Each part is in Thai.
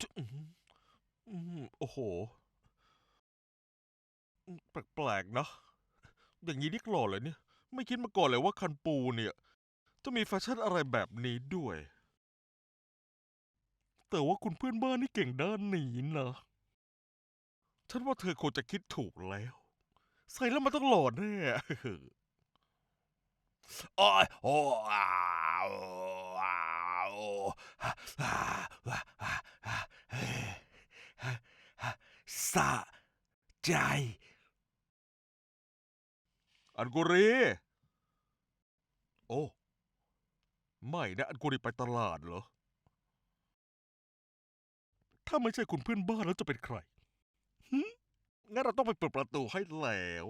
อื้อหืออื้อหือโอ้โห แปลกๆนะอย่างนี้นี่กลอเลยเนี่ย ไม่คิดมาก่อนเลยว่าคันปูเนี่ย จะมีแฟชั่นอะไรแบบนี้ด้วย แต่ว่าคุณเพื่อนบ้านนี่เก่งด้านนี้นะฉันว่าเธอคงจะคิดถูกแล้ว ใส่แล้วมันต้องหล่อแน่ โอ้ยโอ้ย สะใจ อันกุรี โอ้ ไม่นะ อันกุรีไปตลาดเหรอ ถ้าไม่ใช่คุณเพื่อนบ้านแล้วจะเป็นใครหึงั้นเราต้องไปเปิดประตูให้แล้ว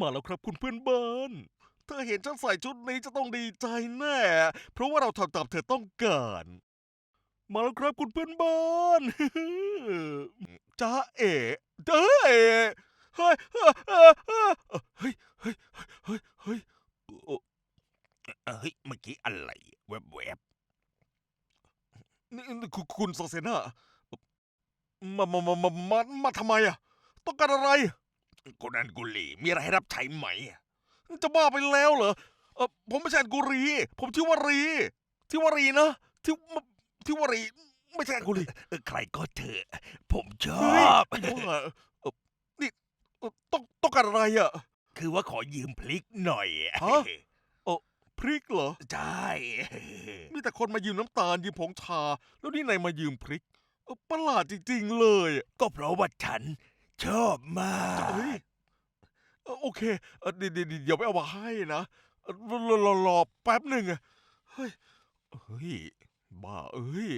มาแล้วครับคุณเพื่อนบ้าน ธอเห็นฉันใส่ชุดนี้จะต้องดีใจแน่ เพราะว่าเราทำตามเธอต้องการ มาแล้วครับคุณเพื่อนบ้านจ้าเอ๋เจ้าเอ๋เฮ้ยเฮ้ยเฮ้ยเฮ้ยเฮ้ยเฮ้ยเมื่อกี้อะไรแวบแวบนี่คุณโซเซนามามามามามามาทำไมอะ ต้องการอะไรคุณอันกุลีมีอะไรให้รับใช้ไหม จะบ้าไปแล้วเหรอเออผมไม่ใช่อันกุรี ผมชื่อวารีที่วารีนะที่ที่วารีไม่ใช่อันกุรีเออใครก็เถอะ ผมชอเฮ้ยบไอ้บ้าเอ่อนี่เอ่อต้องต้องการอะไรอะ คือว่าขอยืมพลิกหน่อยฮะพริกเหรอ ใช่ มีแต่คนมายืมน้ำตาลยืมผงชา แล้วนี่นายมายืมพริกเอ่อประหลาดจริงๆเลย ก็เพราะว่าฉันชอบมาก เออโอเคเออเดี๋ยวเดี๋ยวเดี๋ยวไปเอามาให้นะเออรอรอรอแป๊บหนึ่งอะเฮ้ยเฮ้ยบ้าเอ้ย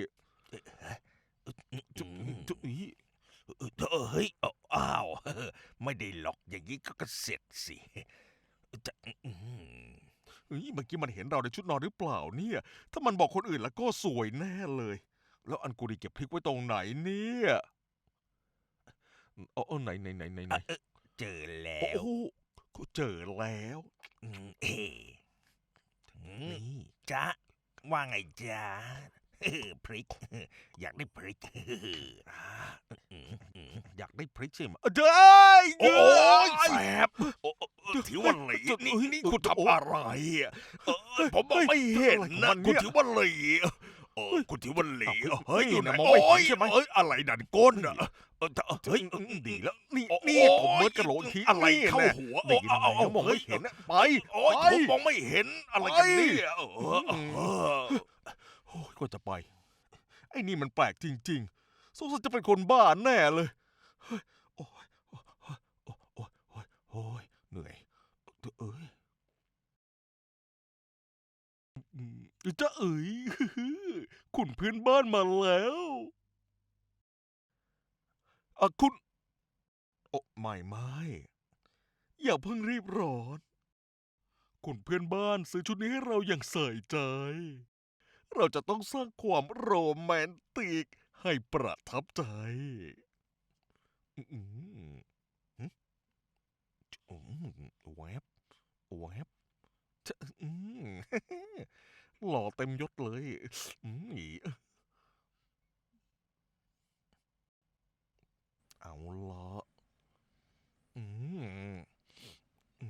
จุ๊บจุ๊บอีเออเฮ้ยเอาอ้าวไม่ได้หรอกอย่างนี้ก็เสร็จสิจะอื้อหือเฮ้ยเมื่อกี้มันเห็นเราในชุดนอนหรือเปล่าเนี่ย ถ้ามันบอกคนอื่นแล้วก็สวยแน่เลย แล้วอันกุรีเก็บพริกไว้ตรงไหนเนี่ยเอ๋อไหนไหนไหนไหนไหน เจอแล้โอ้วโหเจอแล้วอืมเอ๊ะอืมนี่จ๊ะว่าไงจ๊ะเออพริก อยากได้พริกอ่าอืมอืมอยากได้พริกใช่ไหมเด้ยโอ้ยเด้แสบโอ้โอ้โอ้ถือว่าหลีนี่นี่คุณทำอะไรอะเออผมมองไม่เห็นนะคุณถือว่าหลี เออคุณถือว่าหลีเฮ้ยอยู่ไหนมองไม่เห็นใช่ไหม เอ้ยอะไรดันก้นอะเออเฮ้ยดีแล้วนี่โอ้นี่โอ้ผมเมิดกระโหลกทีอะไรนี่เข้าแน่หัวดีเอาเอาเอามองไม่เห็นนะไปโอ้ยไปผมมองไม่เห็นอะไรกันเนี่ยเออเออโอ้ยก็จะไป ไอ้นี่มันแปลกจริง ๆสงสัยจะเป็นคนบ้าแน่เลยเฮ้ยโอ้ยโอ้ยโอ้ยโอ้ยโอ้ยโอ้ยเหนื่อยเอ้ย จะเอ๋ยคุณเพื่อนบ้านมาแล้วอะคุณ โอ้ไม่ไม่อย่าเพิ่งรีบร้อน คุณเพื่อนบ้านซื้อชุดนี้ให้เราอย่างใส่ใจ เราจะต้องสร้างความโรแมนติกให้ประทับใจอืมอืมแวบแวบอืม หล่อเต็มยศเลยอืมอีเอาละอืม อื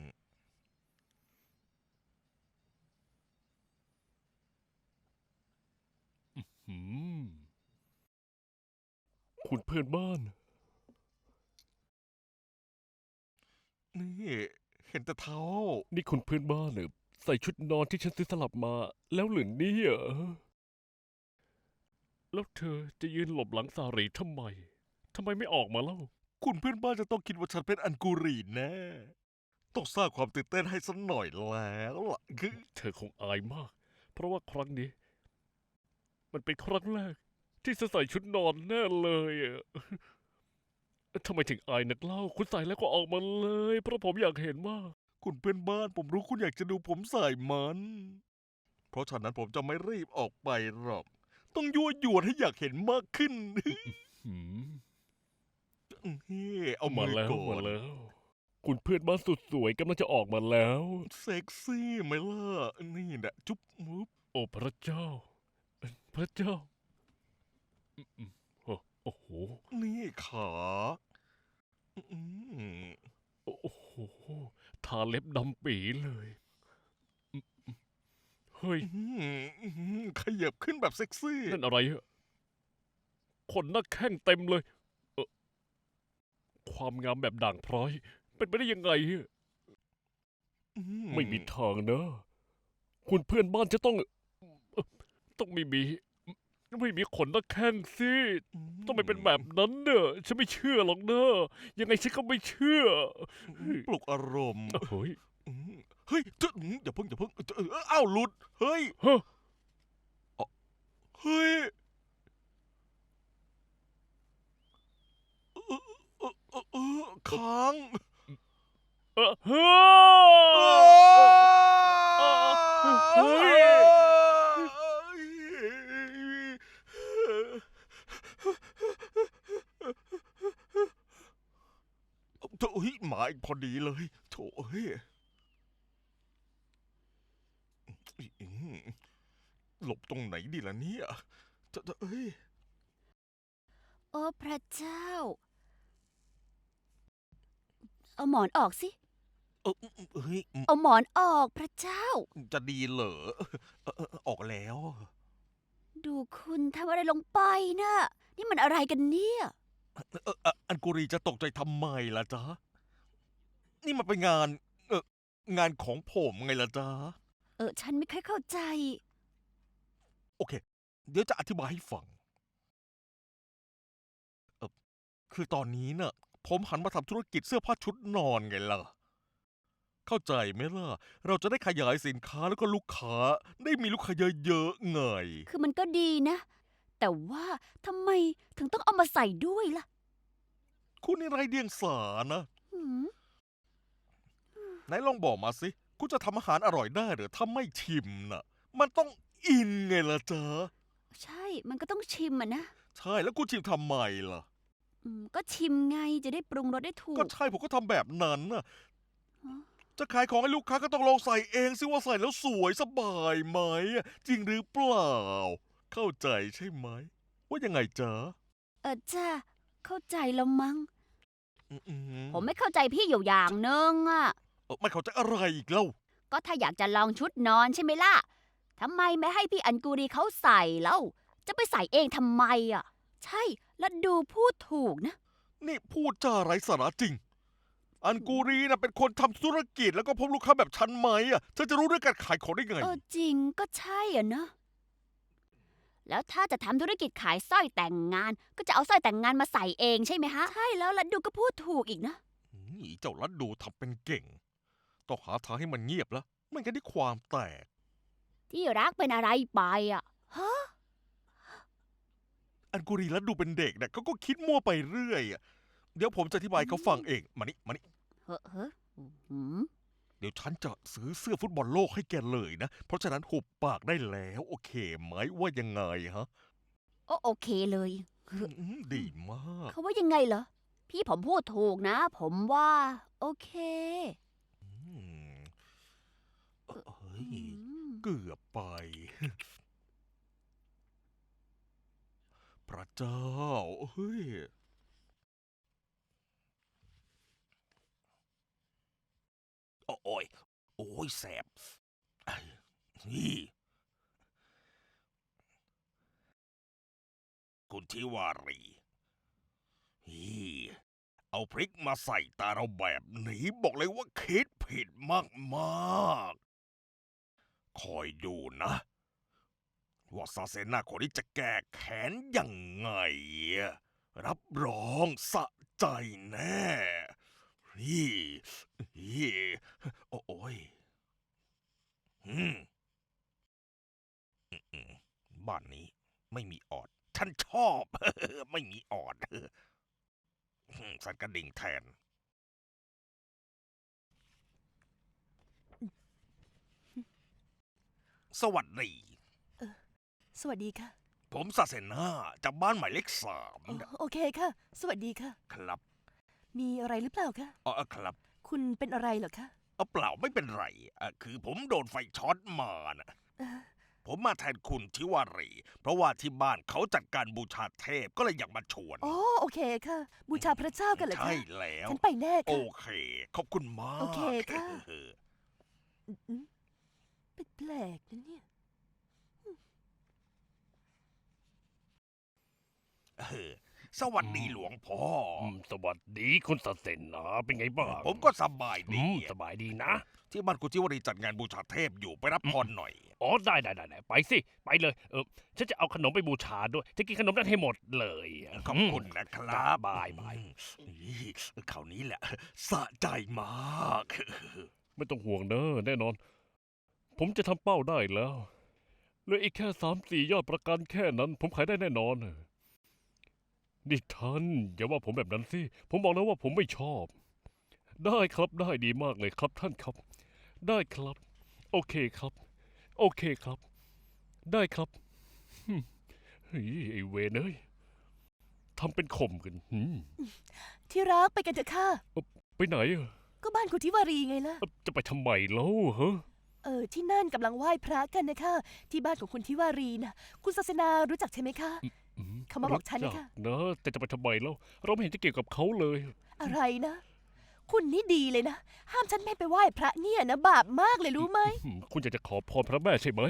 ม หืม คุณเพื่อนบ้าน นี่ เห็นแต่เท้า นี่คุณเพื่อนบ้านเนี่ย ใส่ชุดนอนที่ฉันซื้อสลับมา แล้วหรือเนี่ยแล้วเธอจะยืนหลบหลังสารีทำไมทำไมไม่ออกมาเล่า คุณเพื่อนบ้านจะต้องคิดว่าฉันเป็นอันกูรีแน่ ต้องสร้างความตื่นเต้นให้สักหน่อยแล้วล่ะคือเธอคงอายมาก เพราะว่าครั้งนี้ มันเป็นครั้งแรก ที่จะใส่ชุดนอนแน่เลยอะทำไมถึงอายนักเล่า คุณใส่แล้วก็ออกมาเลย เพราะผมอยากเห็นมาก คุณเพื่อนบ้าน ผมรู้คุณอยากจะดูผมใส่มัน เพราะฉะนั้นผมจะไม่รีบออกไปหรอก ต้องยั่วยวนให้อยากเห็นมากขึ้นหืมเฮ้เอามามือแล้วก่อมานแล้ว คุณเพื่อนบ้านสุดสวยกำลังจะออกมาแล้ว เซ็กซี่ไหมล่ะ นี่นะจุ๊บมุบอ้พระเจ้า พระเจ้าอืมอืมโอ้โอ้โห นี่ขา อืมโอ้โหทาเล็บดำปีเลยอืมอืมเฮ้ย อืมอืมขยับขึ้นแบบเซ็กซี่ นั่นอะไรอะคนหน้าแข้งเต็มเลยเออความงามแบบด่างพร้อย เป็นไปได้ยังไงอะอืไม่มีทางนะ คุณเพื่อนบ้านจะต้องเอ่อต้องไม่มี ไม่มีขนหน้าแข้งสิต้องไม่เป็นแบบนั้นเนอะฉันไม่เชื่อหรอกเนอะยังไงฉันก็ไม่เชื่ออืมปลุกอารมณ์เฮ้ยอืมเฮ้ยเจ้าอืมอย่าเพิ่งอย่าเพิ่งเอออ้าวหลุดเฮ้ยฮะเฮ้ยเออเออเออเออค้างเออเฮ้เฮ้ยโถ่เฮ้ยห มาอีกพอดีเลย โถเฮ้ยอืมหลบตรงไหนดีล่ะเนี่ยเจ้าเอ้ย โอ้พระเจ้า เอาหมอนออกสิ เออเฮ้ย เอาหมอนออกพระเจ้า จะดีเหรอเออเออออกแล้ว ดูคุณทำอะไรลงไปนะ่ะนี่มันอะไรกันเนี่ย เออเอออันกุรีจะตกใจทำไมล่ะจ๊ะ นี่มันเป็นงาน เอองานของผมไงล่ะจ๊ะ เออ ฉันไม่ค่อยเข้าใจ โอเค เดี๋ยวจะอธิบายให้ฟังเออคือตอนนี้น่ะผมหันมาทำธุรกิจเสื้อผ้าชุดนอนไงล่ะ เข้าใจไหมล่ะ เราจะได้ขยายสินค้าแล้วก็ลูกค้า ได้มีลูกค้าเยอะๆไง คือมันก็ดีนะ แต่ว่าทำไมถึงต้องเอามาใส่ด้วยล่ะ คุณนี่ไรเดียงสานะ หืม ไหนลองบอกมาสิ คุณจะทำอาหารอร่อยได้หรือถ้าไม่ชิมน่ะ มันต้องอินไงล่ะจ๊ะใช่ มันก็ต้องชิมอะนะใช่แล้วคุณชิมทำไมล่ะ อืมก็ชิมไงจะได้ปรุงรสได้ถูก ก็ใช่ผมก็ทำแบบนั้นน่ะฮะจะขายของให้ลูกค้าก็ต้องลองใส่เองสิว่าใส่แล้วสวยสบายไหมอะจริงหรือเปล่า เข้าใจใช่ไหม ว่ายังไงจ๊ะเออจ้าเข้าใจแล้วมั้ง อืมผมไม่เข้าใจพี่อยู่อย่างหนึงอะ เอ่อไม่เข้าใจอะไรอีกเล่า ก็ถ้าอยากจะลองชุดนอนใช่ไหมล่ะ ทำไมไม่ให้พี่อันกูรีเขาใส่แล้ว จะไปใส่เองทำไมอะ ใช่ แล้วดูพูดถูกนะ นี่พูดจาไร้สาระจริง อันกูรีนะเป็นคนทำธุรกิจแล้วก็พบลูกค้าแบบฉันไหมอะฉันจะรู้เรื่องการขายของได้ไง เออจริงก็ใช่อะเนอะแล้วถ้าจะทำธุรกิจขายสร้อยแต่งงาน ก็จะเอาสร้อยแต่งงานมาใส่เองใช่ไหมฮะ ใช่แล้วแล้วดูก็พูดถูกอีกนะ นี่เจ้าลัดดูทำเป็นเก่ง ต้องหาทางให้มันเงียบแล้วไม่งั้นได้ความแตก ที่รักเป็นอะไรไปอะ ฮะ อันกุรีลัดดูเป็นเด็กเนี่ยเขาก็คิดมั่วไปเรื่อยอะเดี๋ยวผมจะอธิบายให้เขาฟังเอง มานี่มานี่ เฮ้อเฮ้อหืมเดี๋ยวฉันจะซื้อเสื้อฟุตบอลโลกให้แกเลยนะ เพราะฉะนั้นหุบปากได้แล้ว โอเคไหมว่ายังไงฮะโอโอเคเลย อืมดีมาก เขาว่ายังไงเหรอ พี่ผมพูดถูกนะ ผมว่า โอเคอืม เอ้ย เกือบไป พระเจ้า เฮ้ย โอ้ย โอ้ยแสบไอ้นี่ คุณทิวารีนี่เอาพริกมาใส่ตาเราแบบนี้ บอกเลยว่าคิดผิดมากๆ คอยดูนะ ว่าซาเซนาคนนี้จะแก้แค้นยังไง รับรองสะใจแน่นี่นี่โอ้ยอืมบ้านนี้ไม่มีออด ฉันชอบ ไม่มีออดสันกระดิ่งแทน สวัสดี สวัสดีค่ะ ผมซาเซนาจากบ้านหมายเลขสามโอโอเคค่ะ สวัสดีค่ะ ครับมีอะไรหรือเปล่าคะอ๋อครับคุณเป็นอะไรเหรอคะเอาเปล่าไม่เป็นไรอะคือผมโดนไฟช็อตมานะเอ่อผมมาแทนคุณทิวารี เพราะว่าที่บ้านเขาจัดการบูชาเทพก็เลยอยากมาชวนโอ้โอเคค่ะ บูชาพระเจ้ากันเหรอคะ ใช่แล้ว ฉันไปแน่โอค่ะ เค ขอบคุณมากโอเคค่ะ เอออืม แปลกๆนะเนี่ย เออสวัสดีหลวงพ่อออืมสวัสดีคุณสเซนนะเป็นไงบ้างผมก็สบายอืดี มสบายดีนะ ที่บ้านคุณทิวารีจัดงานบูชาเทพอยู่ไปรับพรหน่อย อ๋อได้ได้ได้ได้ไปสิ ไปเลย เออฉันจะเอาขนมไปบูชาด้วย จะกินขนมนั้นให้หมดเลยขอบคุณมนะครับบายบายอืมนี่คราวนี้แหละสะใจมาก ไม่ต้องห่วงเนอะแน่นอน ผมจะทำเป้าได้แล้วเหลืออีกแค่สามสี่ยอดประกันแค่นั้น ผมขายได้แน่นอนนี่ท่านอย่าว่าผมแบบนั้นสิ ผมบอกแล้วว่าผมไม่ชอบ ได้ครับได้ดีมากเลยครับท่านครับ ได้ครับ โอเคครับ โอเคครับ ได้ครับหึ่มเฮ้ยไอเวนเอ้ยทำเป็นข่มกันหึ่มที่รักไปกันเถอะค่ะ ไปไหนอะก็บ้านคุณทิวารีไงล่ะเอ้าจะไปทำไมแล้วฮะ เออที่นั่นกำลังไหว้พระกันนะคะ ที่บ้านของคุณทิวารีนะคุณศาสนารู้จักใช่ไหมคะอืมเขามาบอกฉันนะคะรู้จักนะแต่จะไปทำไมแล้ว เราไม่เห็นจะเกี่ยวกับเขาเลย อะไรนะ คุณนี่ดีเลยนะ ห้ามฉันไม่ไปไหว้พระเนี่ยนะบาปมากเลยรู้ไหมอืมคุณอยากจะขอพรพระแม่ใช่ไหม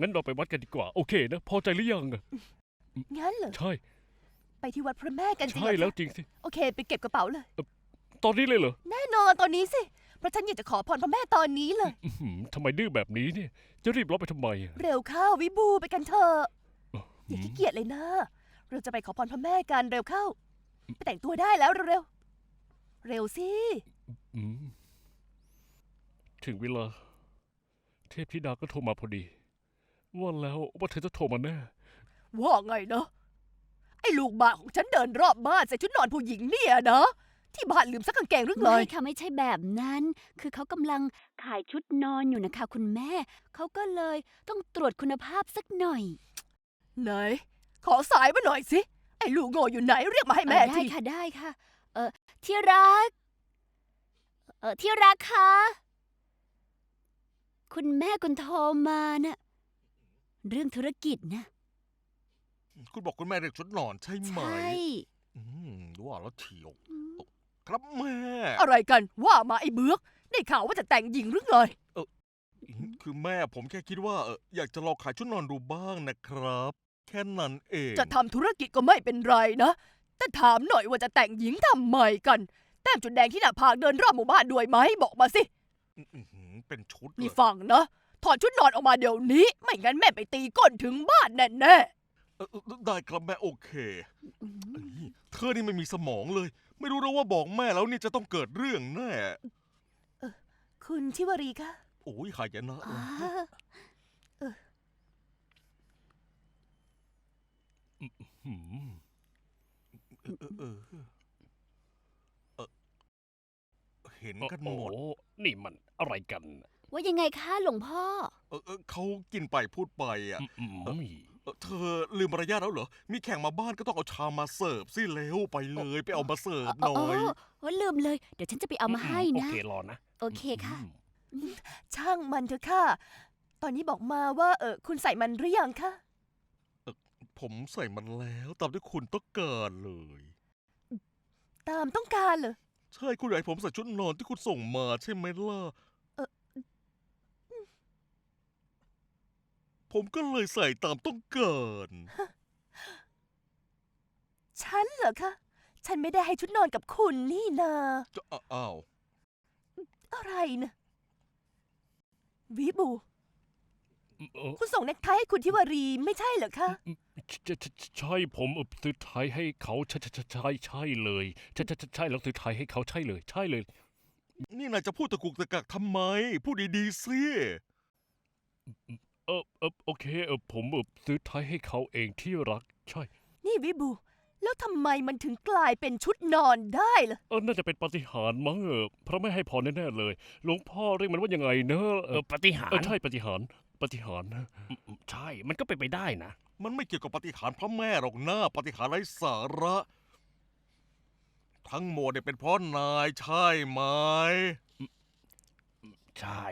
งั้นเราไปวัดกันดีกว่า โอเคนะพอใจหรือยังอะงั้นเหรอใช่ ไปที่วัดพระแม่กันจริงใช่เหรอคะแล้วจริงสิโอเค ไปเก็บกระเป๋าเลย ตอนนี้เลยเหรอแน่นอนตอนนี้สิ เพราะฉันอยากจะขอพรพระแม่ตอนนี้เลย อื้อหือทำไมดื้อแบบนี้เนี่ย จะรีบร้อนไปทำไมอะเร็วเข้าวิบูไปกันเถอะอื้ออหืย่าอขี้เกียจเลยนะ เราจะไปขอพรพระแม่กันเร็วเข้า ไปแต่งตัวได้แล้วเร็วๆเร็วสิ อืมถึงเวลา เทพธิดาก็โทรมาพอดี ว่าแล้วว่าเธอจะโทรมาแน่ว่าไงนะไอ้ลูกบ้าของฉันเดินรอบบ้านใส่ชุดนอนผู้หญิงเนี่ยนะ ที่บ้านลืมซักกางเกงหรือไง ไม่ค่ะไม่ใช่แบบนั้น คือเขากำลังขายชุดนอนอยู่นะคะคุณแม่ เขาก็เลยต้องตรวจคุณภาพสักหน่อยไหน ขอสายมาหน่อยสิ ไอ้ลูกโง่อยู่ไหนเรียกมาให้แม่เออได้ที ค่ะได้ค่ะ เออที่รัก เออที่รักคะคุณแม่คุณโทรมานะเรื่องธุรกิจนะ คุณบอกคุณแม่เรียกชุดนอนใช่ไหมใช่ อืมว่าแล้วเฉียว ครับแม่ อะไรกันว่ามาไอ้เบือกได้ข่าวว่าจะแต่งหญิงหรือไงคือแม่ผมแค่คิดว่าเอออยากจะลองขายชุดนอนดูบ้างนะครับ แค่นั้นเอง จะทำธุรกิจก็ไม่เป็นไรนะ แต่ถามหน่อยว่าจะแต่งหญิงทำไมกัน แต้มจุดแดงที่หน้าผากเดินรอบหมู่บ้านด้วยไหมบอกมาสิอื้อหือเป็นชุดเลนี่ยฟังนะถอดชุดนอนออกมาเดี๋ยวนี้ ไม่งั้นแม่ไปตีก้นถึงบ้านแน่เออเออได้ครับแม่โอเคอืมเอ้ยเธอนี่ไม่มีสมองเลย ไม่รู้แล้วว่าบอกแม่แล้วนี่จะต้องเกิดเรื่องแน่ๆคุณทิวารีคะโอ้ยหายนะอ่าหืมเออเออเออเออเห็นกันหมด โอ้โนี่มันอะไรกันว่ายังไงคะหลวงพ่อ เออเออเขากินไปพูดไปอะ อืมอืม เออเธอลืมมารยาทแล้วเหรอ มีแขกมาบ้านก็ต้องเอาชามมาเสิร์ฟสิเร็วไปเลย ไปเอามาเสิร์ฟหน่อยโอ้ลืมเลย เดี๋ยวฉันจะไปเอามาให้โอนะ เครอนะโอเคค่ะ อืมช่างมันเถอะค่ะ ตอนนี้บอกมาว่าเออคุณใส่มันหรือยังคะผมใส่มันแล้วตามที่คุณต้องการเลย ตามต้องการเหรอใช่คุณอยากให้ผมใส่ชุดนอนที่คุณส่งมาใช่ไหมล่ะ เอ่อ ผมก็เลยใส่ตามต้องการฉันเหรอคะ ฉันไม่ได้ให้ชุดนอนกับคุณนี่นาจะอ้าอ้าว อะไรนะวิบู เออคุณส่งเน็กไทให้คุณทิวารีไม่ใช่เหรอคะใช่ใช่ใช่ผมเออซื้อไทยให้เขาใช่ใช่ใช่ใช่ใช่เลยใช่ใช่ใช่ใช่แล้วซื้อไทยให้เขาใช่เลย ใช่เลย นี่นายจะพูดตะกุกตะกักทำไม พูดดีๆสิ เออเออโอเคเออผมเออซื้อไทยให้เขาเองที่รักใช่ นี่วิบู แล้วทำไมมันถึงกลายเป็นชุดนอนได้ล่ะ เออน่าจะเป็นปาฏิหาริย์มั้งเออพระไม่ให้พรแน่ๆเลย หลวงพ่อเรียกมันว่ายังไงเนอะเอเอออปฏิหารเออใช่ปาฏิหาริย์ปาฏิหาริย์นะใช่ มันก็เป็นไปได้นะ มันไม่เกี่ยวกับปฏิหารย์พระแม่หรอกนะปฏิหารย์ไร้สาระ ทั้งหมดเนี่ยเป็นเพราะนายใช่ไหม ใช่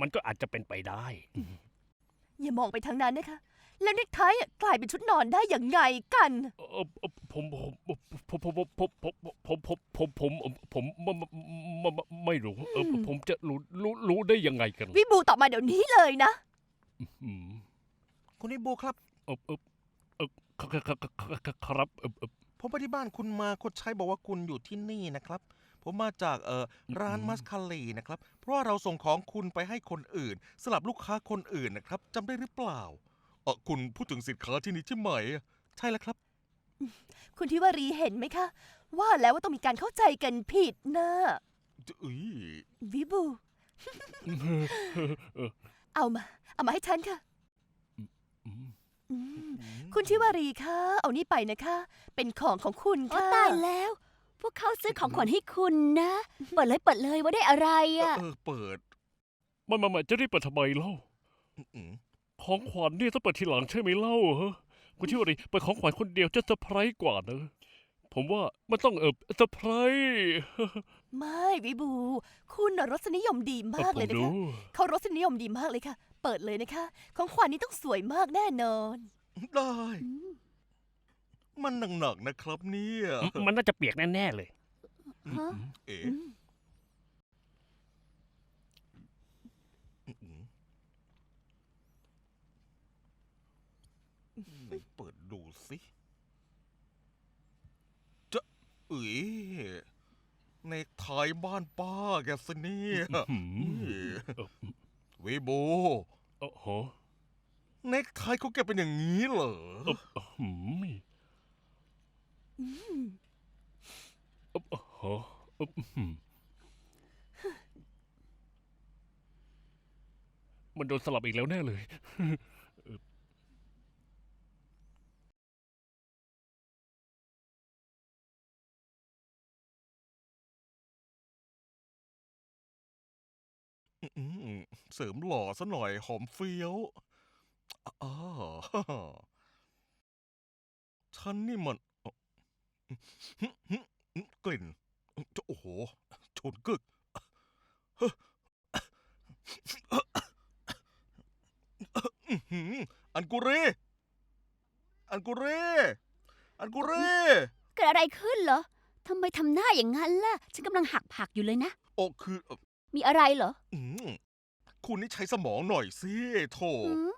มันก็อาจจะเป็นไปได้ อย่ามองไปทางนั้นนะคะ แล้วเน็กไทอะกลายเป็นชุดนอนได้อย่างไงกัน เออเอ่อผมผมผมผมผมผมผมผมผมผมผมผมไม่ไม่ไม่รู้เออผมจะรู้รู้รู้ได้ยังไงกันวิบูตอบมาเดี๋ยวนี้เลยนะ อืมคุณวิบูครับ เออเออเออครับครับครับเออเออผมไปที่บ้านคุณมาคนใช้บอกว่าคุณอยู่ที่นี่นะครับ ผมมาจากเอ่อร้านมัสคาลีนะครับ เพราะว่าเราส่งของคุณไปให้คนอื่น สลับลูกค้าคนอื่นนะครับจำได้หรือเปล่าเออคุณพูดถึงสินค้าที่นี่ใช่ไหม ใช่แล้วครับ คุณทิวารีเห็นไหมคะ ว่าแล้วว่าต้องมีการเข้าใจกันผิดนะเอ้ยวิบู เออเอามา เอามาให้ฉันค่ะอืมอืมคุณทิวารีคะเอานี่ไปนะคะ เป็นของของคุณโอ้ค่ะตายแล้ว พวกเขาซื้อของขวัญให้คุณนะ เปิดเลยเปิดเลยว่าได้อะไรเอออะ เออเปิดไม่ไม่ไม่จะรีบเปิดทำไมเล่า อืมของขวัญเนี่ยต้องเปิดทีหลังใช่ไหมเล่าฮะคุณที่ว่าดิเปิดของขวัญคนเดียวจะเซอร์ไพรส์กว่านะผมว่ามันต้องเออเซอร์ไพรส์ไม่วิบู คุณน่ะรสนิยมดีมากเลยผมนะดูคะเขารสนิยมดีมากเลยค่ะ เปิดเลยนะคะ ของขวัญนี้ต้องสวยมากแน่นอน ได้มั นหนักๆนะครับเนี่ยมันน่าจะเปียกแน่ๆเลย ฮะเอ๋อืมอืมไหนเปิดดูสิจะเอ๋ในทายบ้านป้าแกสิเนี่ยอืมนี่เออเวโบเออฮะเน็กไทเขาแกเป็นอย่างนี้เหรอเอออืมอื มเออฮะเอออืมมันโดนสลับอีกแล้วแน่เลย อืมเสริมหล่อซะหน่อยหอมเฟี้ยวอ๋อ ฉันนี่มัน กลิ่นโอ้โหโชนกึกอื้อหืออันกุเรอันกุเรอันกุเรเกิดอะไรขึ้นเหรอทำไมทำหน้าอย่างนั้นล่ะ ฉันกำลังหักผักอยู่เลยนะ โอ้คือเอ่อมีอะไรเหรออืมคุณนี่ใช้สมองหน่อยสิโถอืม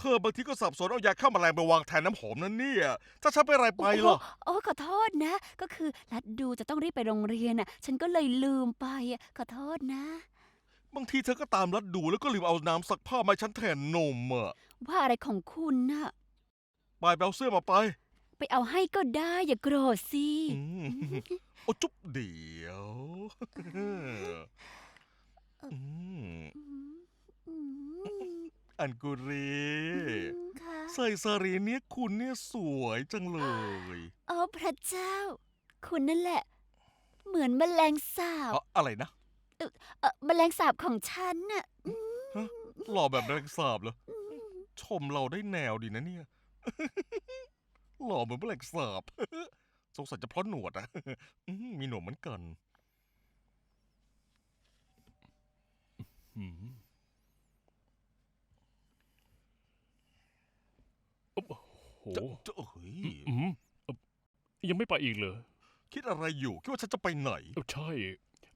เธอบางทีก็สับสนเอายาฆ่าแมลงไปวางแทนน้ำหอมนั่นเนี่ย ถ้าฉันไปนอะไรไปล่ะโอ้ขอโทษนะ ก็คือรัดดูจะต้องรีบไปโรงเรียนน่ะ ฉันก็เลยลืมไปอะขอโทษนะ บางทีเธอก็ตามรัดดูแล้วก็ลืมเอาน้ำซักผ้ามาให้ฉันแทนนมอะว่าอะไรของคุณน่ะ ไปไปเอาเสื้อมาไปไปเอาให้ก็ได้อย่าโกรธสิ อืมโอ้จุ๊บเดียวอืมอืมอืม อันกุเรอืมค่ะ ใส่สารีเนี้ยคุณเนี่ยสวยจังเลยโอ้พระเจ้า คุณนั่นแหละ เหมือนแมลงสาบเอ่ออะไรนะ เออแมลงสาบของฉันน่ะอืมหล่อแบบแรงสาบเหรอ ชมเราได้แนวดีนะเนี่ย หล่อเหมือนแมลงสาบ สงสัยจะเพราะหนวดอะอืมมีหนวดเหมือนกัน อืม โอ้โหจะจะเฮ้ยอืมเอ่อยังไม่ไปอีกเหรอคิดอะไรอยู่ คิดว่าฉันจะไปไหนเอ้าใช่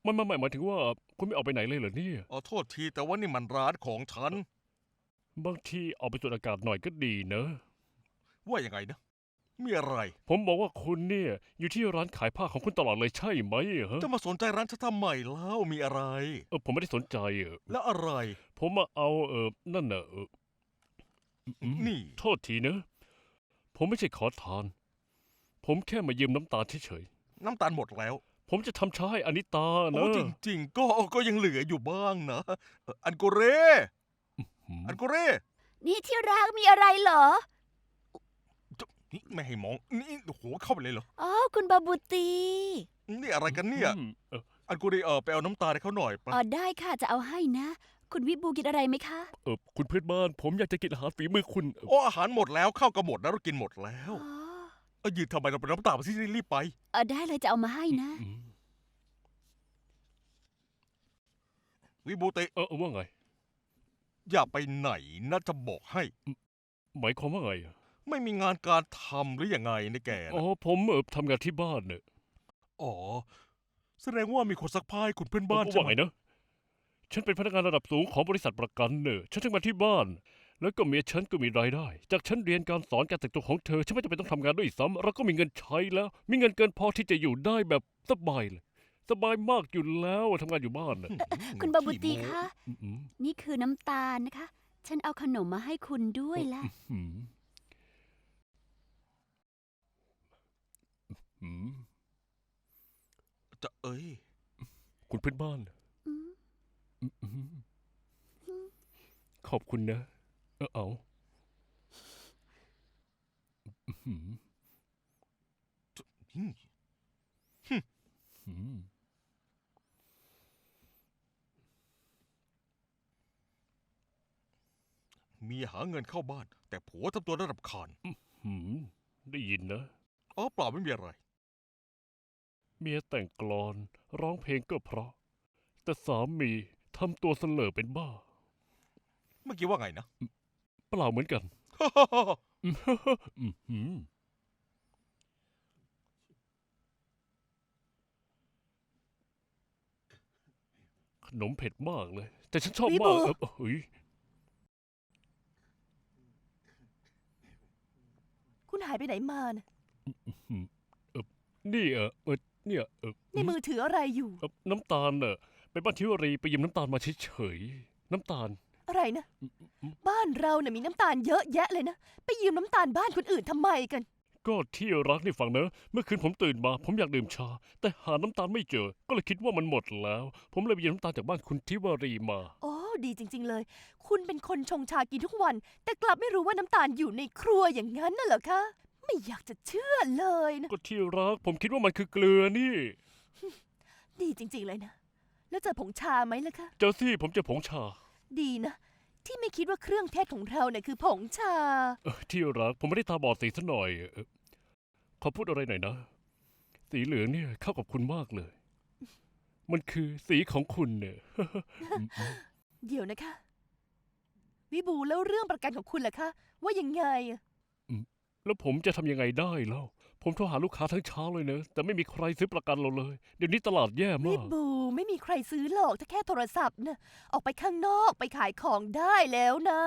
ไมันมันหมายถึงว่าคุณไม่ออกไปไหนเลยเหรอเนี่ยอ๋อโทษทีแต่ว่านี่มันร้านของฉัน บางทีออกไปสูดอากาศหน่อยก็ดีเนอะว่ายังไงนะ มีอะไร ผมบอกว่าคุณเนี่ย อยู่ที่ร้านขายผ้าของคุณตลอดเลยใช่ไหมฮะจะมาสนใจร้านฉันทำไมเล่ามีอะไร เออผมไม่ได้สนใจเออแล้วอะไร ผมมาเอาเออนั่นน่ะเอออืม นี่ โทษทีเนอะผมไม่ใช่ขอทาน ผมแค่มายืมน้ำตาลเฉยน้ำตาลหมดแล้ว ๆผมจะทำช้าให้อนิตาโอ้เนอะจริงๆ ก็ก็ยังเหลืออยู่บ้างนะเอ่ออันโกเรอืมอันโกเร นี่ที่รักมีอะไรเหรอจะนี่ไม่ให้มอง นี่โอ้โหเข้าไปเลยเหรอ อ๋อ คุณบาบูตี นี่อะไรกันเนี่ย อืมเอออันโกเรเออไปเอาน้ำตาลให้เขาหน่อยไปอ๋อได้ค่ะจะเอาให้นะ คุณวิบูกินอะไรไหมคะ เออคุณเพื่อนบ้าน ผมอยากจะกินอาหารฝีมือคุณเออโอ้อาหารหมดแล้วข้าวก็หมดแล้วเรากินหมดแล้วอ๋อเออยืนทำไมเราเป็นน้ำตาลมาที่รีบไป เออได้เลยจะเอามาให้นะ อืมวิบูติเออว่าไง อย่าไปไหนนะจะบอกให้ หมายความว่าไงอะไม่มีงานการทำหรือยังไงในแกอ๋อ นะผมเออทำงานที่บ้านเนี่ยอ๋อ แสดงว่ามีคนซักผ้าให้คุณเพื่อนบ้านผมใช่ว่าไหมไงนะ ฉันเป็นพนักงานระดับสูงของบริษัทประกันเนอะฉันทำงานที่บ้าน แล้วก็เมียฉันก็มีรายได้ จากฉันเรียนการสอนการแต่งตัวของเธอ ฉันไม่จำเป็นต้องทำงานด้วยซ้ำเราก็มีเงินใช้แล้ว มีเงินเกินพอที่จะอยู่ได้แบบสบายเลย สบายมากอยู่แล้วทำงานอยู่บ้านน่ะคุณบาบูตีขี้โม้คะ อืมนี่คือน้ำตาลนะคะ ฉันเอาขนมมาให้คุณด้วยละอืมอืมจะเอ้ย คุณเพื่อนบ้านอืมอืมอืม ขอบคุณนะเออเอาอืมอืมอืมเมียหาเงินเข้าบ้าน แต่ผัวทำตัวระดับคานอืมได้ยินนะอ๋อเปล่าไม่มีอะไร เมียแต่งกลอน ร้องเพลงก็เพราะ แต่สามี ทำตัวเสลอเป็นบ้า เมื่อกี้ว่าไงนะ เปล่าเหมือนกัน อืมอืมอืมขนมเผ็ดมากเลย แต่ฉันชอบวิมากบูเออเฮ้ยคุณหายไปไหนมานะอืมเออนี่เออเออเนี่ยเออในมือถืออะไรอยู่ เอ่อน้ำตาลเนอะ ไปบ้านทิวรีไปยืมน้ำตาลมาเฉยๆน้ำตาล อะไรนะ บ้านเราเนี่ยมีน้ำตาลเยอะแยะเลยนะ ไปยืมน้ำตาลบ้านคนอื่นทำไมกัน ก็ที่รักนี่ฟังเนอะเมื่อคืนผมตื่นมา ผมอยากดื่มชา แต่หาน้ำตาลไม่เจอ ก็เลยคิดว่ามันหมดแล้ว ผมเลยไปยืมน้ำตาลจากบ้านคุณทิวรีมา โอ้ดีจริง ๆ เลย คุณเป็นคนชงชากินทุกวัน แต่กลับไม่รู้ว่าน้ำตาลอยู่ในครัวอย่างนั้นน่ะเหรอคะ ไม่อยากจะเชื่อเลยนะ ก็ที่รัก ผมคิดว่ามันคือเกลือนี่ ดีจริง ๆ เลยนะ แล้วเจอผงชาไหมล่ะคะเจอสิผมเจอผงชา ดีนะ ที่ไม่คิดว่าเครื่องเทศของเราเนี่ยคือผงชา เออที่รักผมไม่ได้ตาบอดสีซะหน่อยเออขอพูดอะไรหน่อยนะ สีเหลืองเนี่ยเข้ากับคุณมากเลย มันคือสีของคุณเนี่ย เดี๋ยวนะคะ วิบูแล้วเรื่องประกันของคุณล่ะคะ ว่ายังไงอะแล้วผมจะทำยังไงได้แล้ว ผมโทรหาลูกค้าทั้งเช้าเลยเนะแต่ไม่มีใครซื้อประกันเราเลย เดี๋ยวนี้ตลาดแย่วิมาก บูไม่มีใครซื้อหรอกถ้าแค่โทรศัพท์นะออกไปข้างนอกไปขายของได้แล้วนะ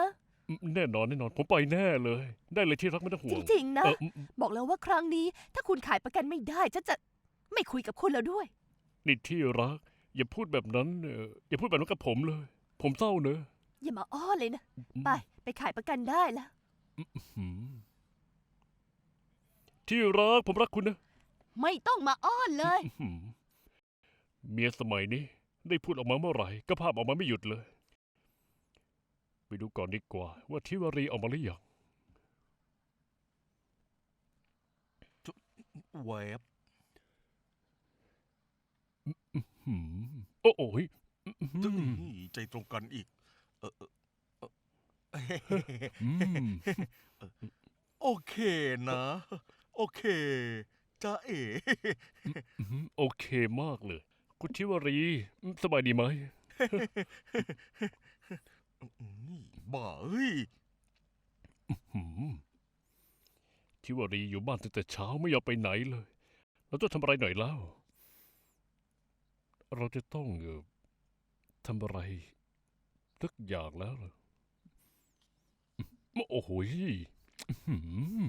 อืมแน่นอนแน่นอนผมไปแน่เลย ได้เลยที่รักไม่ต้องห่จวงริงๆนะ เอออืมอืมบอกแล้วว่าครั้งนี้ถ้าคุณขายประกันไม่ได้ฉันจะไม่คุยกับคุณแล้วด้วย นี่ที่รัก อย่าพูดแบบนั้นเอออย่าพูดแบบนั้นกับผมเลย ผมเศร้าเนอะอย่ามาอ้อนเลยนะอืมไปไปขายประกันได้แล้วอืม ที่รักผมรักคุณนะ ไม่ต้องมาอ้อนเลยอืมเมียสมัยนี้ ได้พูดออกมาเมื่อไหร่ ก็ภาพออกมาไม่หยุดเลย ไปดูก่อนดีกว่า ว่าทิวารีออกมาหรือยังแวบอืมโอ้โอ้ยอืจะมอี้ใจตรงกันอีก เออเออเอออืมโอเคนะ โอเคจ้าเอ๋อืมโอเคมากเลย คุณทิวารีอืมสบายดีไหมอืมบ้าเอ้ยอืมทิวารีอยู่บ้านตั้งแต่เช้าไม่ยอมไปไหนเลย เราต้องทำอะไรหน่อยแล้ว เราจะต้องเออทำอะไรสักอย่างแล้วเหรออืมโอ้โหยอื้อหือ